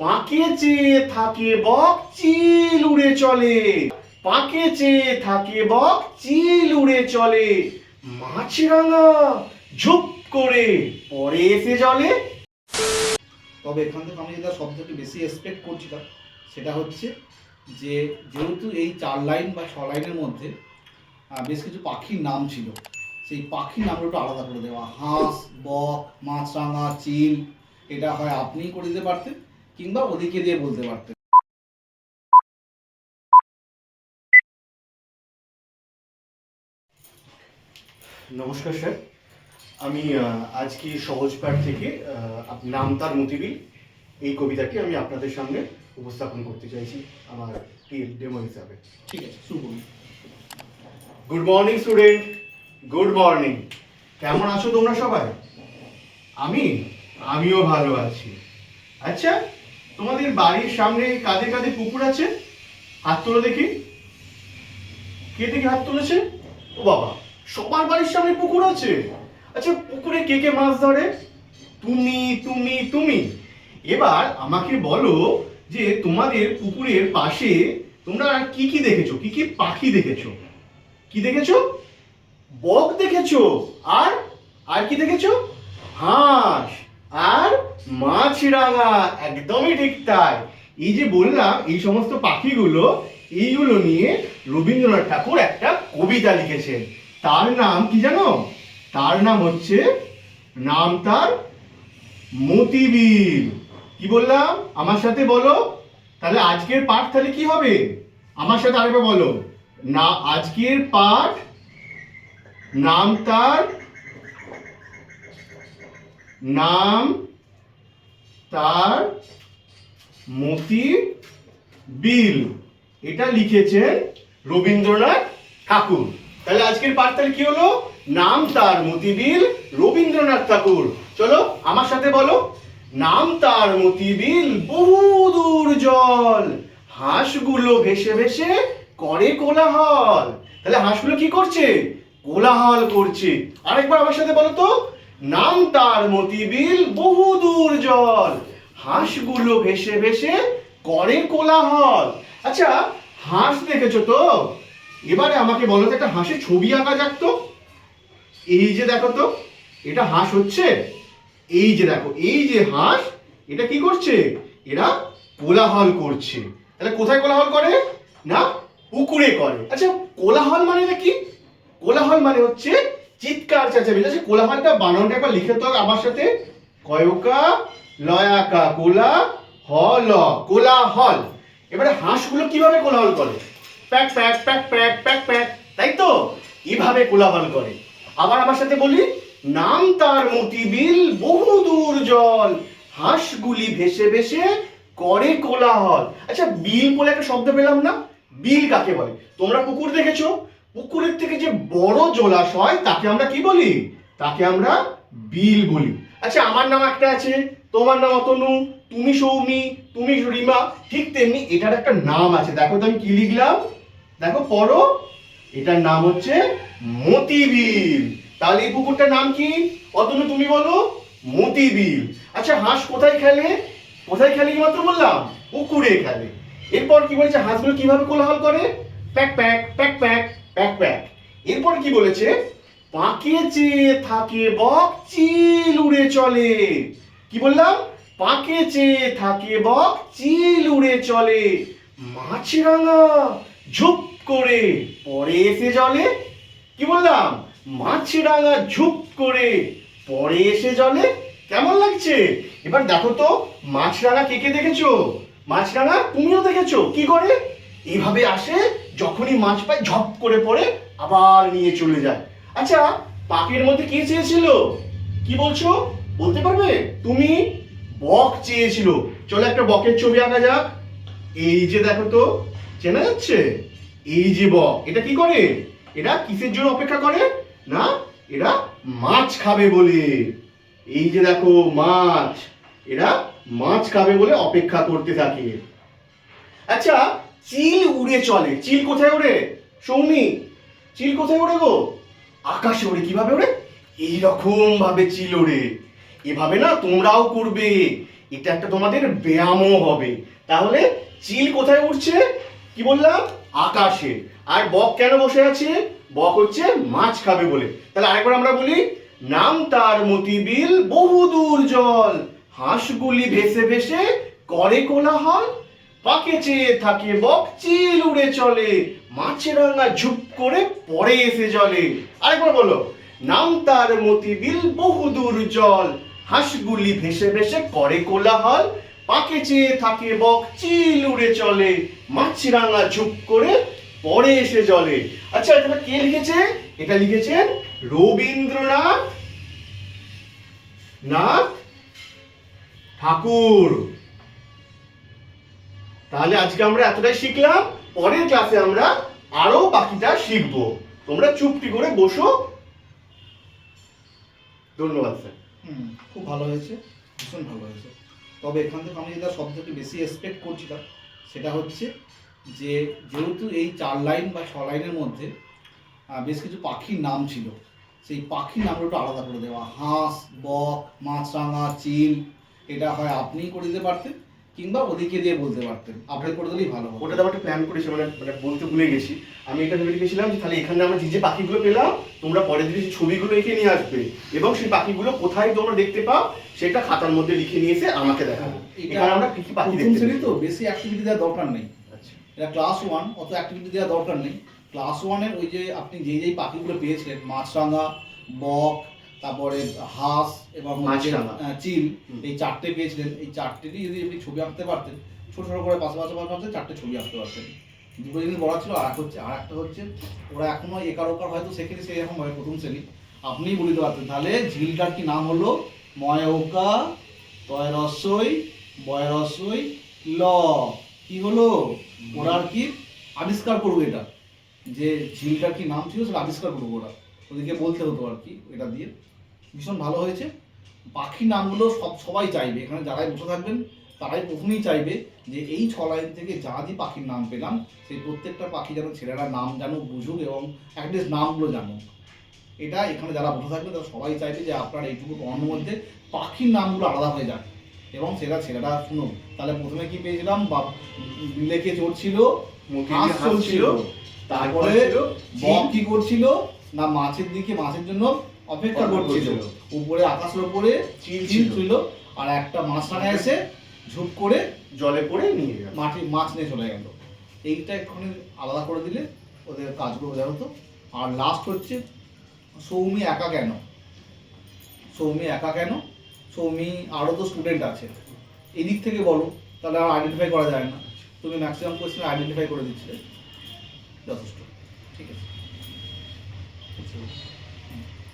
পাকে চেয়ে থাকে বক, চিল উড়ে চলে। পাকে চেয়ে থাকে বক, চিল উড়ে চলে। মাছরাঙা ঝুপ করে পরে এসে জলে। তবে এখান থেকে আমি যেটা সব থেকে বেশি এক্সপেক্ট করছিলাম সেটা হচ্ছে যে, যেহেতু এই চার লাইন বা ছ লাইনের মধ্যে বেশ কিছু পাখির নাম ছিল, সেই পাখির নামগুলো একটু আলাদা করে দেওয়া। হাঁস, বক, মাছরাঙা, চিল, এটা হয় আপনিই করে দিতে পারতেন। কিংবা ওদিকে দিয়ে বলতে পারতেন। নমস্কার স্যার। আমি আজকে সহজপাঠ থেকে আহ, আপ- নাম তার মতিবিল। এই কবিতাটি আমি আপনাদের সামনে উপস্থাপন করতে চাইছি আমার ডেমো হিসাবে। ঠিক আছে good morning student good morning কেমন আছো তোমরা সবাই? আমি আমিও ভালো আছি। আচ্ছা তোমাদের বাড়ির সামনে কাঁধে কাঁধে পুকুর আছে? হাত তোলো দেখি। কে থেকে হাত তুলেছে? ও বাবা, সবার বাড়ির সামনে পুকুর আছে। আচ্ছা পুকুরে কে কে মাছ ধরে? তুমি তুমি তুমি। এবার আমাকে বলো যে তোমাদের পুকুরের পাশে তোমরা কি কি দেখেছ? কি কি পাখি দেখেছ? কি দেখেছ? বক দেখেছ? আর আর কি দেখেছ? হাঁস। আর মাছরাঙা, একদমই ঠিক তাই। এই যে বললাম, এই সমস্ত পাখিগুলো, এইগুলো নিয়ে রবীন্দ্রনাথ ঠাকুর একটা কবিতা লিখেছেন। তার নাম কি জানো? তার নাম হচ্ছে, নাম তার মতিবীর কি বললাম? আমার সাথে বলো। তাহলে আজকের পাঠ তাহলে কি হবে? আমার সাথে আরেকবার বলো। না, আজকের পাঠ নাম তার নাম, তার মতি, বিল। এটা লিখেছেন রবীন্দ্রনাথ ঠাকুর। তাহলে আজকের তাহলে কি হলো? নাম, তার মতিবিল রবীন্দ্রনাথ ঠাকুর। চলো আমার সাথে বলো। নাম, তার মতিবিল বহু দূর জল। হাঁসগুলো ভেসে ভেসে করে কোলাহল। তাহলে হাঁসগুলো কি করছে? কোলাহল করছে। আরেকবার আমার সাথে বলো তো। নাম তার মতিবিল বহু দূর জল। হাঁসগুলো ভেসে ভেসে করে কোলাহল। আচ্ছা হাঁস দেখেছ তো? এবারে আমাকে বলো তো, একটা হাঁসের ছবি আঁকা যাক তো। এই যে দেখো তো, এটা হাঁস হচ্ছে। এই যে দেখো, এই যে হাঁস, এটা কি করছে? এরা কোলাহল করছে। তাহলে কোথায় কোলাহল করে? না পুকুরে করে। আচ্ছা কোলাহল মানে কি? কোলাহল মানে হচ্ছে চিৎকার চেঁচামেচি আচ্ছা কোলাহলটা বানানটা একবার লিখে তো আমার সাথে। কয়কা, লয়াকা, কোলা, হল, কোলাহল। এবারে হাঁসগুলো কীভাবে কোলাহল করে? প্যাক প্যাক প্যাক প্যাক প্যাক প্যাক, তাই তো? এভাবে কোলাহল করে। আবার আমার সাথে বলি, নাম তার মতিবিল, বহু দূর জল। হাঁসগুলি ভেসে ভেসে করে কোলাহল। আচ্ছা বিল বলে একটা শব্দ পেলাম না? বিল কাকে বলে? তোমরা পুকুর দেখেছ? পুকুরের থেকে যে বড় জলাশয়, তাকে আমরা কি বলি? তাকে আমরা বিল বলি। আচ্ছা আমার নাম একটা আছে, তোমার নাম অতনু, তুমি সৌমি, তুমি রিমা ঠিক তেমনি এটার একটা নাম আছে। দেখো তো আমি কি লিখলাম? দেখো, পড়ো। এটার নাম হচ্ছে মতিবিল। তাহলে এই পুকুরটার নাম কি? অতনু, তুমি বলো, মতিবিল। আচ্ছা হাঁস কোথায় খেলে? কোথায় খেলে কি মাত্র বললাম? পুকুরে খেলে। এরপর কি বলছে? হাঁসগুলো কীভাবে কোলাহল করে? প্যাক প্যাক প্যাক প্যাক। প্যাক প্যাক এরপর কি বলেছে? পাকে চেয়ে থাকে বক, চিল উড়ে চলে। কি বললাম? পাকে চেয়ে থাকে বক, চিল উড়ে চলে। মাছরাঙা ঝুপ করে পরে এসে জলে। কি বললাম? মাছরাঙা ঝুপ করে পরে এসে জলে। কেমন লাগছে? এবার দেখো তো, মাছরাঙা কে কে দেখেছ? মাছরাঙা তুমিও দেখেছ। কি করে? এইভাবে আসে যখনই মাছ পায়, ঝপ করে পড়ে আবার নিয়ে চলে যায়। আচ্ছা পাকের মধ্যে কে চেয়েছিল? কি বলছো? বলতে পারবে? তুমি বক চেয়েছিল। চলো একটা বকের ছবি আঁকা যাক। এই যে দেখো তো, চেনা যাচ্ছে? এই যে বক, এটা কি করে? এরা কিসের জন্য অপেক্ষা করে? না, এরা মাছ খাবে বলে। এই যে দেখো, মাছ। এরা মাছ খাবে বলে অপেক্ষা করতে থাকে। আচ্ছা চিল উড়ে চলে। চিল কোথায় ওড়ে সৌমি, চিল কোথায় ওড়ে গো? আকাশে ওড়ে কীভাবে ওড়ে এইরকম ভাবে চিল ওড়ে এভাবে না তোমরাও করবে। এটা একটা তোমাদের ব্যায়ামও হবে। তাহলে চিল কোথায় উঠছে কি বললাম? আকাশে। আর বক কেন বসে আছে? বক হচ্ছে মাছ খাবে বলে। তাহলে আরেকবার আমরা বলি, নাম তার মতিবিল বহুদূর জল। হাঁসগুলি ভেসে ভেসে করে কোলাহল। পাকে চেয়ে থাকে বক চিল উড়ে চলে, মাছের রাঙা ঝুপ করে পরে এসে জলে। আরেকবার বলো, নাম তার মতি মতিবিল বহুদূর জল। হাঁসগুলি ভেসে ভেসে করে কোলাহল। পাকে চেয়ে থাকে বক চিল উড়ে চলে মাছরাঙা ঝুপ করে পরে এসে জলে। আচ্ছা এটা কে লিখেছে? এটা লিখেছেন রবীন্দ্রনাথ, নাথ ঠাকুর। তাহলে আজকে আমরা এতটাই শিখলাম পরের ক্লাসে আমরা আরও বাকিটা শিখব। তোমরা চুপটি করে বসো। ধন্যবাদ স্যার। হুম, খুব ভালো হয়েছে ভীষণ ভালো হয়েছে। তবে এখান থেকে আমি যেটা সব থেকে বেশি এক্সপেক্ট করছিলাম সেটা হচ্ছে যে যেহেতু এই চার লাইন বা ছ লাইনের মধ্যে বেশ কিছু পাখির নাম ছিল সেই পাখির নামগুলো একটু আলাদা করে দেওয়া। হাঁস বক মাছরাঙা চিল এটা হয় আপনিই করে দিতে পারতেন কিংবা ওদিকে দিয়ে বলতে পারতেন। আপনি করে দিলেই ভালো হতো। ওটা তো একটা প্ল্যান করেছি মানে মানে বলতে ভুলে গেছি। আমি এটা ভেবে রেখেছিলাম যে তাহলে এখানে আমরা যে যে পাখিগুলো পেলাম তোমরা পরের দিনে সেই ছবিগুলো এঁকে নিয়ে আসবে। এবং সেই পাখিগুলো কোথায় তোমরা দেখতে পাও সেটা খাতার মধ্যে লিখে নিয়ে এসে আমাকে দেখাবে। এটা এখানে আমরা কি কি পাখি দেখতে শ্রেণি তো বেশি অ্যাক্টিভিটি দেওয়ার দরকার নেই। আচ্ছা। এটা ক্লাস ওয়ান অত অ্যাক্টিভিটি দেওয়ার দরকার নেই। ক্লাস ওয়ানের ওই যে আপনি যেই যেই পাখিগুলো পেয়েছিলেন মাছরাঙা বক তারপরে হাঁস এবং। চিল এই চারটে পেয়েছিলেন। এই চারটেরই যদি আপনি ছবি আঁকতে পারতেন ছোট ছোট করে পাশে পাশে পাশে চারটে ছবি আঁকতে পারতেন। দুটো জিনিস বলা ছিল আর এক হচ্ছে আর একটা হচ্ছে ওরা এখনও একার ওকার হয়তো সেখানে সেই রকম হয় প্রথম শ্রেণি। আপনিই বলিতে পারতেন তাহলে ঝিলটার কি নাম হলো? ময়ৌকা তয় রসই বয় রসই ল। কি হলো? ওরা আর কি আবিষ্কার করব এটা? যে ঝিলটার কি নাম ছিল সেটা আবিষ্কার করব ওরা। ওদেরকে বলতে হতো আর কি এটা দিয়ে। ভীষণ ভালো হয়েছে। পাখির নামগুলো সব সবাই চাইবে। এখানে যারাই বসে থাকবেন তারাই প্রথমেই চাইবে যে এই ছ লাইন থেকে যা যে পাখির নাম পেলাম সেই প্রত্যেকটা পাখি যেন ছেলেরা নাম জানুক বুঝুক এবং অ্যাটলিস্ট নামগুলো জানুক। এটা এখানে যারা বসে থাকবে তারা সবাই চাইবে যে আপনার এইটুকু পড়ানোর মধ্যে পাখির নামগুলো আলাদা হয়ে যাক এবং সেটা ছেলেরা শুনুক। তাহলে প্রথমে কি পেয়েছিলাম? বা বিলেকে চড়ছিল হাঁস চলছিল তারপরে বক কি করছিল? না মাছের দিকে মাছের জন্য অপেক্ষা করছিল। উপরে আকাশের উপরে চিল ছিল। আর একটা মাছরাঙা এসে ঝুপ করে জলে পড়ে নিয়ে গেল। মাটি মাছ নিয়ে চলে গেল। এইটা এক্ষুনি আলাদা করে দিলে ওদের কাজগুলো বোঝা হতো আর লাস্ট হচ্ছে সৌমি একা কেন? সৌমি একা কেন? সৌমি আরও তো স্টুডেন্ট আছে। এদিক থেকে বলো তাহলে আর আইডেন্টিফাই করা যায় না। তুমি ম্যাক্সিমাম কোয়েশ্চেন আইডেন্টিফাই করে দিচ্ছিলে। যথেষ্ট। ঠিক আছে। too.